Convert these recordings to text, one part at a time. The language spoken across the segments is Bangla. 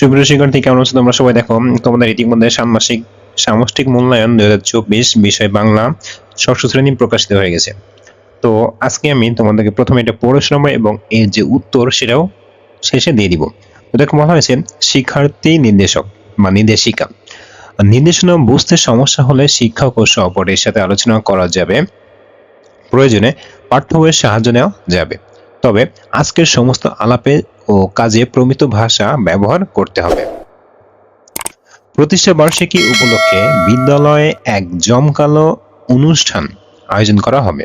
সুপ্রিয় শিক্ষার্থী, কেমন আছো তোমরা? সবাই দেখো তোমাদের ইতিমধ্যে ষান্মাসিক সামষ্টিক মূল্যায়ন দুই হাজার চব্বিশ বিষয় বাংলা ষষ্ঠ শ্রেণি প্রকাশিত হয়ে গেছে। তো আজকে আমি তোমাদেরকে প্রথমে এটা পড়ে এবং এর যে উত্তর সেটাও শেষে দিয়ে দিব। দেখো, বলা হয়েছে, শিক্ষার্থী নির্দেশক বা নির্দেশিকা। নির্দেশনা বুঝতে সমস্যা হলে শিক্ষক ও সহপাঠীর সাথে আলোচনা করা যাবে। প্রয়োজনে পাঠ্য বইয়ের সাহায্য নেওয়া যাবে। তবে আজকের সমস্ত আলাপে ও কাজে প্রমিত ভাষা ব্যবহার করতে হবে। প্রতিষ্ঠা বার্ষিকী উপলক্ষে বিদ্যালয়ে এক জমকালো অনুষ্ঠান আয়োজন করা হবে।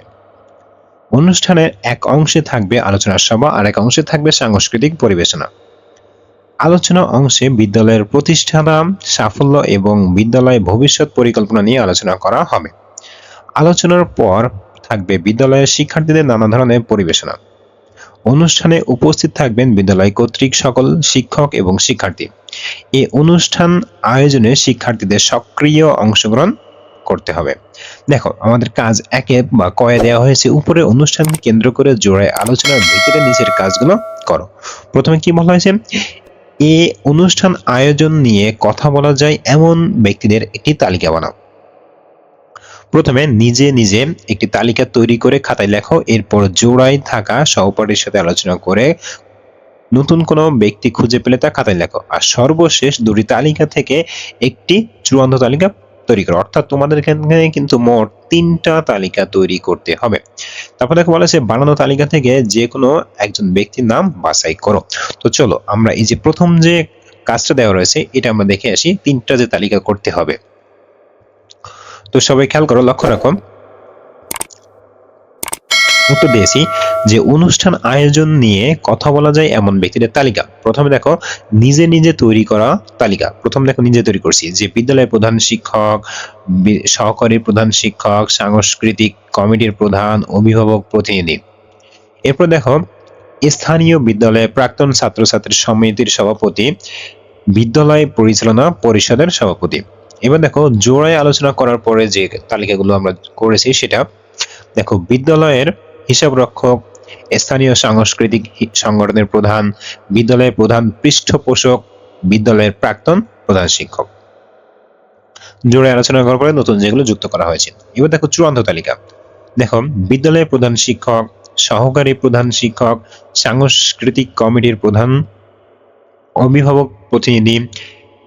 অনুষ্ঠানের এক অংশে থাকবে আলোচনা সভা, আর এক অংশে থাকবে সাংস্কৃতিক পরিবেশনা। আলোচনা অংশে বিদ্যালয়ের প্রতিষ্ঠাতা, সাফল্য এবং বিদ্যালয় ভবিষ্যৎ পরিকল্পনা নিয়ে আলোচনা করা হবে। আলোচনার পর থাকবে বিদ্যালয়ের শিক্ষার্থীদের নানা ধরনের পরিবেশনা। অনুষ্ঠানে উপস্থিত থাকবেন বিদ্যালয় কর্তৃক সকল শিক্ষক এবং শিক্ষার্থী। এ অনুষ্ঠান আয়োজনে শিক্ষার্থীদের সক্রিয় অংশগ্রহণ করতে হবে। দেখো, আমাদের কাজ একে বা কয়ে দেওয়া হয়েছে। উপরে অনুষ্ঠানকে কেন্দ্র করে জোড়ায় আলোচনার ভিতরে নিচের কাজগুলো করো। প্রথমে কি বলা হয়েছে? এ অনুষ্ঠান আয়োজন নিয়ে কথা বলা যায় এমন ব্যক্তিদের একটি তালিকা বানাও। প্রথমে নিজে নিজে একটি তালিকা তৈরি করে খাতায় লেখো, এরপর জোড়ায় থাকা সহপাঠীর সাথে আলোচনা করে নতুন কোনো ব্যক্তি খুঁজে পেলে তা খাতায় লেখো। আর সর্বশেষ দুটি তালিকা থেকে একটি চূড়ান্ত তালিকা তৈরি করো। অর্থাৎ তোমাদের এখানে কিন্তু মোট তিনটা তালিকা তৈরি করতে হবে। তারপর দেখো বলা আছে বানানো তালিকা থেকে যে কোনো একজন ব্যক্তির নাম বাছাই করো। তো চলো আমরা এই যে প্রথম যে কাজটা দেওয়া রয়েছে, এটা আমরা দেখে আসি, তিনটা যে তালিকা করতে হবে। তো সবাই খেয়াল করো, লক্ষ্য রাখো। উত্তর দিয়েছি যে অনুষ্ঠান আয়োজন নিয়ে কথা বলা যায় এমন ব্যক্তিদের তালিকা। প্রথমে দেখো, নিজে নিজে তৈরি করা তালিকা। প্রথম দেখো, নিজে তৈরি করছি যে বিদ্যালয়ের প্রধান শিক্ষক সহকারী প্রধান শিক্ষক, সাংস্কৃতিক কমিটির প্রধান, অভিভাবক, প্রতিনিধি। এরপর দেখো, স্থানীয় বিদ্যালয়ে প্রাক্তন ছাত্রছাত্রী সমিতির সভাপতি, বিদ্যালয় পরিচালনা পরিষদের সভাপতি। এবার দেখো, জোড়ায় আলোচনা করার পরে যে তালিকাগুলো আমরা করেছি সেটা, দেখো, বিদ্যালয়ের হিসাব রক্ষক স্থানীয় সাংস্কৃতিক সংগঠনের প্রধান, বিদ্যালয়ের প্রধান পৃষ্ঠপোষক, বিদ্যালয়ের প্রাক্তন প্রধান শিক্ষক। জোড়ায় আলোচনা করার পরে নতুন যেগুলো যুক্ত করা হয়েছে। এবার দেখো, চূড়ান্ত তালিকা। দেখো, বিদ্যালয়ের প্রধান শিক্ষক, সহকারী প্রধান শিক্ষক, সাংস্কৃতিক কমিটির প্রধান, অভিভাবক প্রতিনিধি,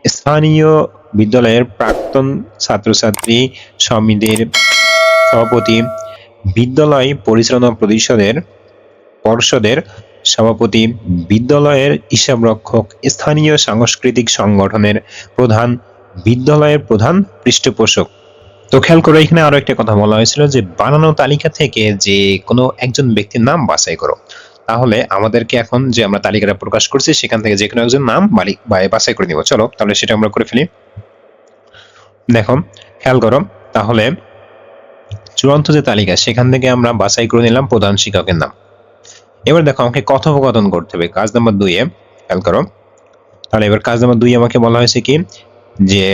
স্থানীয় বিদ্যালয়ের প্রাক্তন ছাত্রছাত্রী সমিতির সভাপতি, বিদ্যালয় পরিচালনা পরিষদের পর্ষদের সভাপতি, বিদ্যালয়ের হিসাবরক্ষক, স্থানীয় সাংস্কৃতিক সংগঠনের প্রধান, বিদ্যালয়ের প্রধান পৃষ্ঠপোষক। তো খেয়াল করে এখানে আরও একটা কথা বলা হয়েছিল যে, বানানো তালিকা থেকে যে কোনো একজন ব্যক্তির নাম বাছাই করো। তাহলে আমাদেরকে এখন যে আমরা তালিকাটা প্রকাশ করছি, সেখান থেকে যে কোনো একজন নাম মালিক বা বাছাই করে নিব। চলো, তাহলে সেটা আমরা করে ফেলি। দেখো, খেয়াল করো, তাহলে চূড়ান্ত যে তালিকা, সেখান থেকে আমরা বাছাই করে নিলাম প্রধান শিক্ষকের নাম। এবার দেখো, আমাকে কথোপকথন করতে হবে, কাজ নাম্বার দুইয়ে খেয়াল করো। তাহলে এবার কাজ নাম্বার দুই আমাকে বলা হয়েছে কি, যে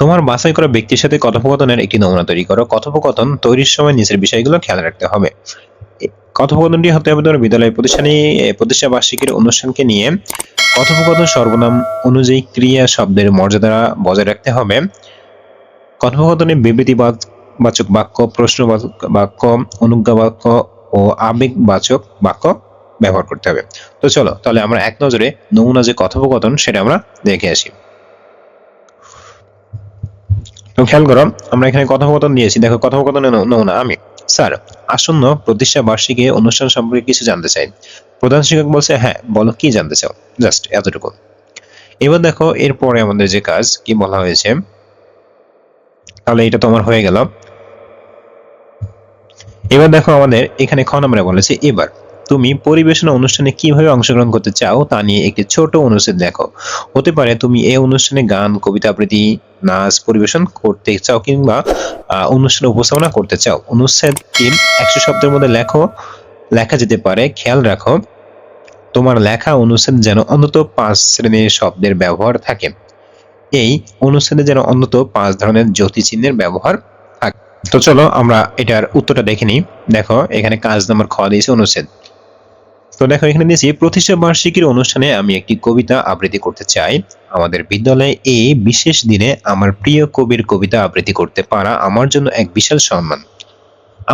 তোমার বাছাই করা ব্যক্তির সাথে কথোপকথনের একটি নমুনা তৈরি করো। কথোপকথন তৈরির সময় নিচের বিষয়গুলো খেয়াল রাখতে হবে। কথোপকথনটি হতে হবে তোমার বিদ্যালয় প্রতিষ্ঠানে প্রতিষ্ঠা বার্ষিকীর অনুষ্ঠানকে নিয়ে কথোপকথন সর্বনাম অনুযায়ী ক্রিয়া শব্দের মর্যাদা বজায় রাখতে হবে। কথোপকথনে বিবৃতিবাদ, বাচক বাক্য প্রশ্ন বাক্য অনুজ্ঞা বাক্য ও আবেগ বাচক বাক্য ব্যবহার করতে হবে। তো চলো, তাহলে আমরা এক নজরে নমুনা যে কথোপকথন, সেটা আমরা দেখে আসি। তো খেয়াল করো, আমরা এখানে কথোপকথন দিয়েছি দেখো, কথোপকথনের নমুনা, আমি। স্যার, আসন্ন প্রতিষ্ঠা বার্ষিকী অনুষ্ঠান সম্পর্কে কিছু জানতে চাই। প্রধান শিক্ষক বলছে হ্যাঁ বলো, কি জানতে চাও? জাস্ট এতটুকু। এবার দেখো, এরপরে আমাদের যে কাজ, কি বলা হয়েছে? তাহলে এটা তোমার হয়ে গেল। এবার দেখো আমাদের এখানে খ নম্বরে বলেছে, এবার তুমি পরিবেশনা অনুষ্ঠানে কীভাবে অংশগ্রহণ করতে চাও তা নিয়ে একটি ছোট অনুচ্ছেদ দেখো হতে পারে তুমি এই অনুষ্ঠানে গান, কবিতা আবৃত্তি, নাচ পরিবেশন করতে চাও কিংবা অনুষ্ঠানে উপস্থাপনা করতে চাও। অনুচ্ছেদটি একশো শব্দের মধ্যে লেখো। লেখা যেতে পারে, খেয়াল রাখো, তোমার লেখা অনুচ্ছেদ যেন অন্তত পাঁচ শ্রেণির শব্দের ব্যবহার থাকে। এই অনুচ্ছেদে যেন অন্তত পাঁচ ধরনের জ্যোতি চিহ্নের ব্যবহার তো চলো আমরা এটার উত্তরটা দেখে নিই। দেখো, এখানে কাজ নাম্বার খ দিয়েছে অনুচ্ছেদ। তো দেখো, এখানে দিয়েছি, প্রতিষ্ঠা বার্ষিকীর অনুষ্ঠানে আমি একটি কবিতা আবৃত্তি করতে চাই। আমাদের বিদ্যালয়ে এই বিশেষ দিনে আমার প্রিয় কবির কবিতা আবৃত্তি করতে পারা আমার জন্য এক বিশাল সম্মান।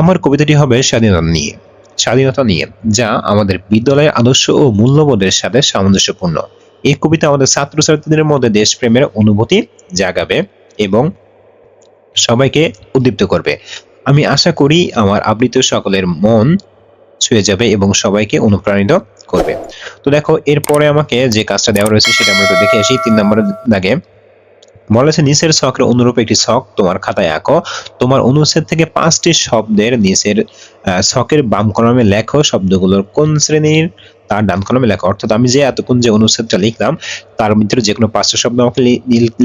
আমার কবিতাটি হবে স্বাধীনতা নিয়ে স্বাধীনতা নিয়ে, যা আমাদের বিদ্যালয়ের আদর্শ ও মূল্যবোধের সাথে সামঞ্জস্যপূর্ণ। এই কবিতা আমাদের ছাত্রছাত্রীদের মধ্যে দেশপ্রেমের অনুভূতি জাগাবে এবং সবাইকে উদ্দীপ্ত করবে। আমি আশা করি আমার আবৃত সকলের মন ছুঁয়ে যাবে এবং সবাইকে অনুপ্রাণিত করবে। তো দেখো, এরপরে আমাকে যে কাজটা দেওয়া রয়েছে সেটা আমরা একটু দেখে আসি। তিন নম্বরের দাগে বলেছে নিচের ছকের অনুরূপ একটি ছক তোমার খাতায় আঁকো। তোমার অনুচ্ছেদ থেকে পাঁচটি শব্দের নিচের ছকের বাম কলমে লেখো শব্দগুলোর কোন শ্রেণির? তার ডান কলমে লেখো। অর্থাৎ আমি যে এতক্ষণ যে অনুচ্ছেদটা লিখলাম, তার ভিতরে যে কোনো পাঁচটা শব্দ আমাকে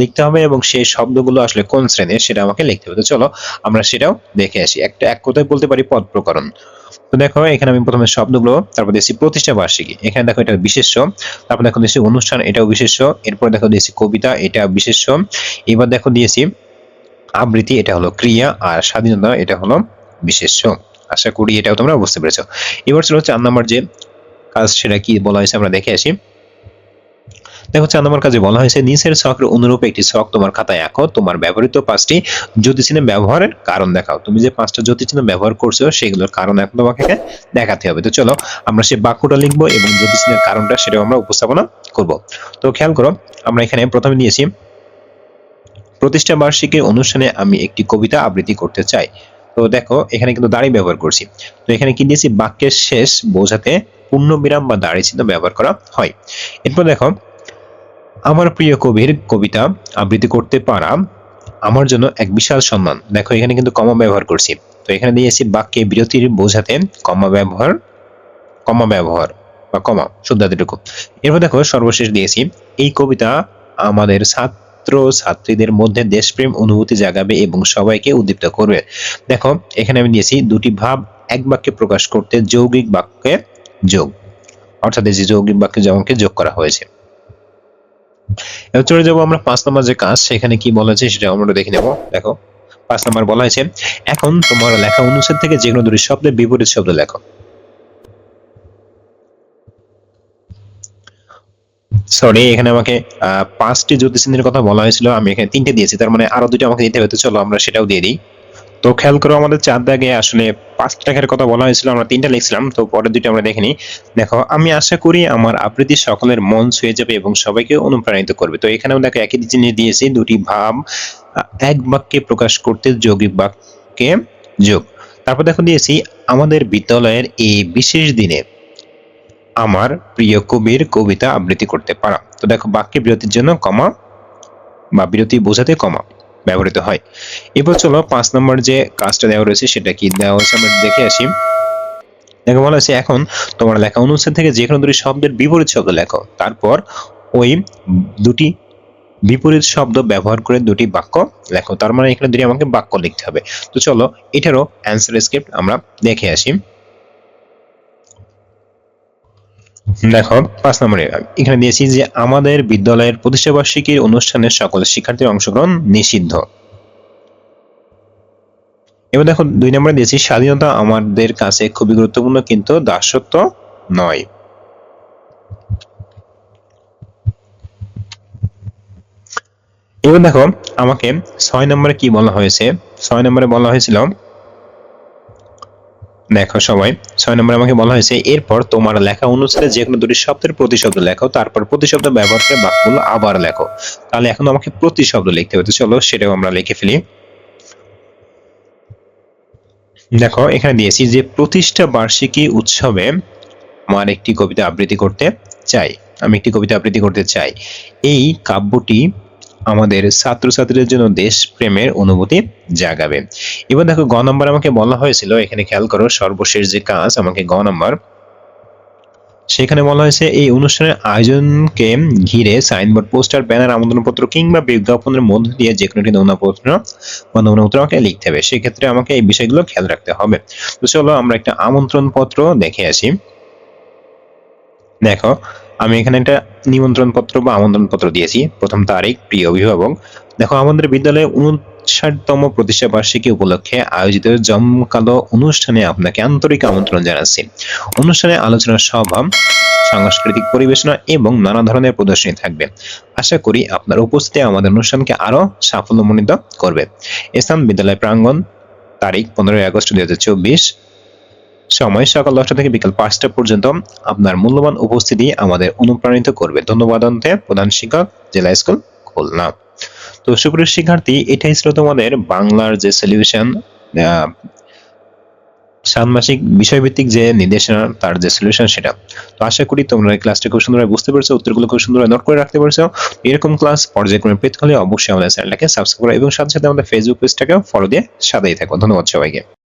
লিখতে হবে এবং সেই শব্দগুলো আসলে কোন শ্রেণির সেটা আমাকে লিখতে হবে। তো চলো, আমরা সেটাও দেখে আসি। একটা এক কথায় বলতে পারি পদ প্রকরণ। তো দেখো, এখানে আমি প্রথমে শব্দগুলো, তারপর দিয়েছি প্রতিষ্ঠা বার্ষিকী। এখানে দেখো এটা বিশেষ্য, তারপর দেখো দিয়েছি অনুষ্ঠান, এটাও বিশেষ্য, এরপর দেখো দিয়েছি কবিতা, এটা বিশেষ্য। এবার দেখো দিয়েছি আবৃত্তি, এটা হলো ক্রিয়া, আর স্বাধীনতা, এটা হলো বিশেষ্য। আশা করি এটাও তোমরা বুঝতে পেরেছ। এবার চলো চার নম্বর যে কাজ সেটা কি বলা হয়েছে আমরা দেখে আসি। দেখো, চার নম্বর কাজে বলা হয়েছে, নিচের ছকের অনুরূপ একটি ছক তোমার খাতায় আঁকো, তোমার ব্যবহৃত পাঁচটি জ্যোতিচিহ্ন ব্যবহারের কারণ দেখাও। তুমি যে পাঁচটা জ্যোতিচিহ্ন ব্যবহার করছ, সেগুলোর কারণ এখন তোমাকে দেখাতে হবে। তো চলো, আমরা সেই বাক্যটা লিখব এবং জ্যোতিচিহ্নের কারণটা সেটাও আমরা উপস্থাপনা করব। তো খেয়াল করো, আমরা এখানে প্রথমে নিয়েছি প্রতিষ্ঠা বার্ষিকীর অনুষ্ঠানে আমি একটি কবিতা আবৃত্তি করতে চাই। তো দেখো, এখানে কিন্তু দাড়ি ব্যবহার করছি। তো এখানে কি দিয়েছি? বাক্যের শেষ বোঝাতে পূর্ণ বিরাম বা দাড়ি চিহ্ন ব্যবহার করা হয়। এরপর দেখো, আমার প্রিয় কবির কবিতা, আবৃত্তি করতে পারা আমার জন্য এক বিশাল সম্মান। দেখো, এখানে কিন্তু কমা ব্যবহার করছি। তো এখানে দিয়েছি বাক্যে বিরতির বোঝাতে কমা ব্যবহার কমা ব্যবহার বা কমা শুদ্ধাতিটুকু এরপর দেখো, সর্বশেষ দিয়েছি, এই কবিতা আমাদের ছাত্র ছাত্রীদের মধ্যে দেশপ্রেম অনুভূতি জাগাবে এবং সবাইকে উদ্দীপ্ত করবে। দেখো, এখানে আমি দিয়েছি দুটি ভাব, এক বাক্যে প্রকাশ করতে যৌগিক বাক্যে যোগ। অর্থাৎ যে যৌগিক বাক্যে যেমনকে যোগ করা হয়েছে। এবার চলে যাব আমরা পাঁচ নম্বর যে কাজ, সেখানে কি বলা হয়েছে সেটা আমরা দেখে নেব। দেখো, পাঁচ নম্বর বলা হয়েছে, এখন তোমার লেখা অনুচ্ছেদ থেকে যে কোনো দুটি শব্দের বিপরীত শব্দ লেখো। সরি এখানে আমাকে পাঁচটি জ্যোতিষিনের কথা বলা হয়েছিল, আমি এখানে তিনটে দিয়েছি, তার মানে আরও দুটো আমাকে দিতে হবে চলো আমরা সেটাও দিয়ে দিই। তো খেয়াল করো আমাদের চার দাগে আসলে পাঁচ টাকার কথা বলা হয়েছিল, আমরা তিনটা লিখছিলাম, তো পরের দুটো আমরা দেখিনি। দেখো, আমি আশা করি আমার আবৃত্তি সকলের মন ছুঁয়ে যাবে এবং সবাইকে অনুপ্রাণিত করবে। তো এখানেও দেখো, একই জিনিস দিয়েছি, দুটি ভাব এক বাক্যে প্রকাশ করতে যৌগিক বাক্যে যোগ। তারপর দেখো দিয়েছি, আমাদের বিদ্যালয়ের এই বিশেষ দিনে আমার প্রিয় কবির কবিতা আবৃত্তি করতে পারা। তো দেখো, বাক্যে বিরতির জন্য কমা বা বিরতি বোঝাতে কমা ব্যবহৃত হয়। এবার চলো, পাঁচ নম্বর যে কাজটা দেওয়া রয়েছে সেটা কি দেওয়া হয়েছে আমরা দেখে আসি। দেখো, বলা হয়েছে, এখন তোমার লেখা অনুষ্ঠান থেকে যে কোনো দুটি শব্দের বিপরীত শব্দ লেখো। তারপর ওই দুটি বিপরীত শব্দ ব্যবহার করে দুটি বাক্য লেখো। তার মানে এখানে দুটি আমাকে বাক্য লিখতে হবে। তো চলো, এটারও অ্যান্সার স্ক্রিপ্ট আমরা দেখে আসি। দেখো, পাঁচ নম্বরে এখানে দিয়েছি যে আমাদের বিদ্যালয়ের প্রতিষ্ঠাবার্ষিকীর অনুষ্ঠানে সকল শিক্ষার্থীর অংশগ্রহণ নিষিদ্ধ। এবার দেখো, দুই নম্বরে দিয়েছি, স্বাধীনতা আমাদের কাছে খুবই গুরুত্বপূর্ণ, কিন্তু দাসত্ব নয়। এবার দেখো, আমাকে ছয় নম্বরে কি বলা হয়েছে? ছয় নম্বরে বলা হয়েছিল দেখো সবাই ছয় নম্বরে আমাকে বলা হয়েছে, এরপর তোমার লেখা অনুচ্ছেদে যে কোনো দুটি শব্দের প্রতিশব্দ লেখো, তারপর প্রতিশব্দ ব্যবহার করে বাক্যগুলো আবার লেখো। তাহলে এখন আমাকে প্রতিশব্দ লিখতে হবে। চলো সেটাও আমরা লিখে ফেলি। দেখো, এখানে দিয়েছি যে, প্রতিষ্ঠা বার্ষিকী উৎসবে আমার একটি কবিতা আবৃত্তি করতে চাই। আমি একটি কবিতা আবৃত্তি করতে চাই। এই কাব্যটি আমাদের ছাত্রছাত্রীদের জন্য দেশপ্রেমের অনুভূতি জাগাবে। এবার দেখো, গ নম্বর আমাকে বলা হয়েছিল, এখানে খেয়াল করো, সর্বশেষ যে কাজ আমাকে গ নম্বর, সেখানে বলা হয়েছে, এই অনুষ্ঠানের আয়োজনকে ঘিরে সাইনবোর্ড, পোস্টার, ব্যানার, আমন্ত্রণপত্র কিংবা বিজ্ঞাপনের মধ্য দিয়ে যে কোনো একটি নমুনাপত্র বা নমুনাপত্র আমাকে লিখতে হবে। সেক্ষেত্রে আমাকে এই বিষয়গুলো খেয়াল রাখতে হবে। তো চলো আমরা একটা আমন্ত্রণ পত্র দেখে আসি। দেখো আমি এখানে একটা নিমন্ত্রণ পত্র বা আমন্ত্রণ পত্র দিয়েছি। প্রথম তারিখ, প্রিয় অভিভাবক। দেখো, আমাদের বিদ্যালয়ে ষাটতম প্রতিষ্ঠা বার্ষিকী উপলক্ষে আয়োজিত জমকালো অনুষ্ঠানে আপনাকে আন্তরিক আমন্ত্রণ জানাচ্ছি। অনুষ্ঠানে আলোচনা সভা, সাংস্কৃতিক পরিবেশনা এবং নানা ধরনের প্রদর্শনী থাকবে। আশা করি আপনার উপস্থিতি আমাদের অনুষ্ঠানকে আরও সাফল্যমণ্ডিত করবে। স্থান বিদ্যালয় প্রাঙ্গণ, তারিখ পনেরোই আগস্ট দুই হাজার চব্বিশ। সময় সকাল দশটা থেকে বিকাল পাঁচটা পর্যন্ত আপনার মূল্যবান উপস্থিতি আমাদের অনুপ্রাণিত করবে। ধন্যবাদ অন্তে, প্রধান শিক্ষক, জেলা স্কুল, খুলনা। তো সুপ্রিয় শিক্ষার্থী, এটাই ছিল তোমাদের বাংলার যে সলিউশন ষান্মাসিক বিষয়ভিত্তিক যে নির্দেশনা, তার যে সলিউশন সেটা। তো আশা করি তোমরা এই ক্লাসটা খুব সুন্দরভাবে বুঝতে পারছ, উত্তরগুলো খুব সুন্দরভাবে নোট করে রাখতে পারছ। এরকম ক্লাস পর্যায়ক্রমে পেতে হলে অবশ্যই আমাদের চ্যানেলটাকে সাবস্ক্রাইব করো এবং সাথে সাথে আমাদের ফেসবুক পেজটাকেও ফলো দিয়ে সাথেই থাকো। ধন্যবাদ সবাইকে।